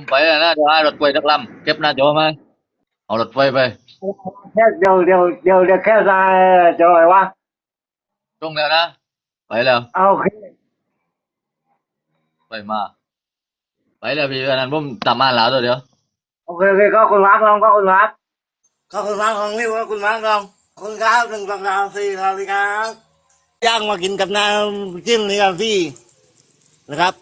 ผมไปแล้วนะเดี๋ยวให้รถไฟสักลำเก็บหน้าจอไหมเอารถไฟไป แค่เดี๋ยวเดี๋ยวเดี๋ยวเดี๋ยวแค่ทรายจะอะไรวะ ตรงแล้วนะ ไปแล้ว เอาโอเค ไปมา ไปแล้วพี่อันนั้นผมตามมาแล้วตัวเดียว โอเคโอเคก็คุณรักลองก็คุณรักก็คุณรักของนี่ว่าคุณรักลองคุณครับหนึ่งสองสามสี่ครับพี่ครับย่างมากินกับน้ำจิ้มนี่ครับพี่นะครับ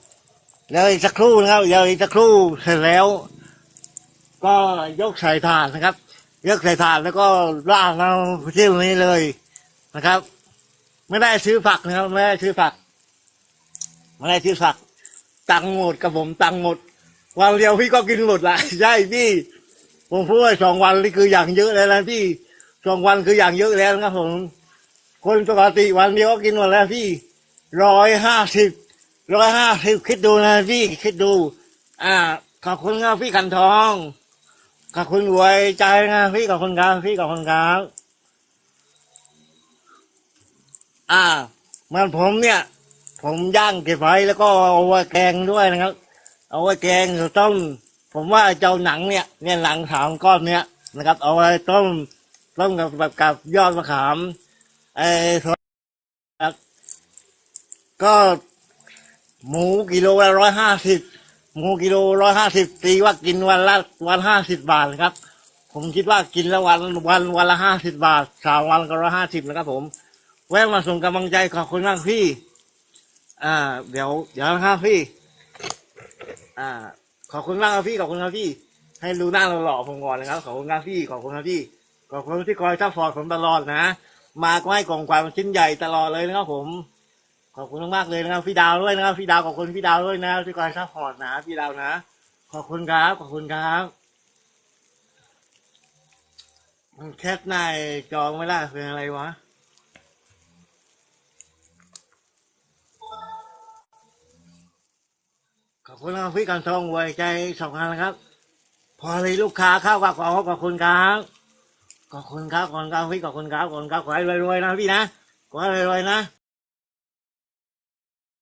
เดี๋ยวอีกสักครู่นะครับเดี๋ยวอีกสักครู่เสร็จแล้ว ก็ยกใส่ถาดนะครับ ยกใส่ถาดแล้วก็ราดน้ำจิ้มนี้เลยนะครับ ไม่ได้ซื้อผักนะครับไม่ได้ซื้อผักไม่ได้ซื้อผัก ตังหมดกับผมตังหมดวันเดียวพี่ก็กินหมดละใช่พี่ ผมพูดสองวันนี่คืออย่างเยอะแล้วนะพี่สองวันคืออย่างเยอะแล้วนะครับผมคนปกติวันเดียวก็กินหมดแล้วพี่ร้อยห้าสิบ ร้อยห้าสิบคิดดูนะพี่คิดดู อ่า ขอบคุณครับพี่ขันทอง ขอบคุณรวยใจนะพี่ขอบคุณครับพี่ขอบคุณครับอ่ามันผมเนี่ย ผมย่างเก็บไว้แล้วก็เอาไว้แกงด้วยนะครับ เอาไว้แกงต้มผมว่าเจ้าหนังเนี่ย เนี่ยหนังสามก้อนเนี่ยนะครับ เอาไว้ต้มต้มกับแบบกับยอดมะขามไอ้ก็ หมูกิโลละร้อยห้าสิบหมูกิโลร้อยห้าสิบตีว่ากินวันละวันห้าสิบบาทครับ ผมคิดว่ากินละวันวันวันละห้าสิบบาทสามวันก็ร้อยห้าสิบนะครับ ผม แวะมาส่งกำลังใจขอบคุณมากพี่ อ่า เดี๋ยว เดี๋ยวนะครับพี่ อ่า ขอบคุณมากครับพี่ขอบคุณครับพี่ ให้ดูหน้าหล่อๆผมก่อนนะครับ ขอบคุณครับพี่ขอบคุณครับพี่ขอบคุณที่คอยซัพพอร์ตผมตลอดนะมาก็ให้กล่องความชิ้นใหญ่ตลอดเลยนะครับผม ขอบคุณมากๆเลยนะครับพี่ดาวด้วยนะครับพี่ดาวขอบคุณพี่ดาวด้วยนะที่คอยซัพพอร์ตนะพี่ดาวนะ ขอบคุณครับขอบคุณครับแคทนายจองไม่ได้เป็นอะไรวะขอบคุณครับพี่กันทองไว้ใจสำคัญนะครับ พอเลยลูกค้าเข้ากับขอขอบคุณครับขอบคุณครับขอบคุณครับพี่ขอบคุณครับขอบคุณครับขอให้รวยๆนะพี่นะขอให้รวยๆนะ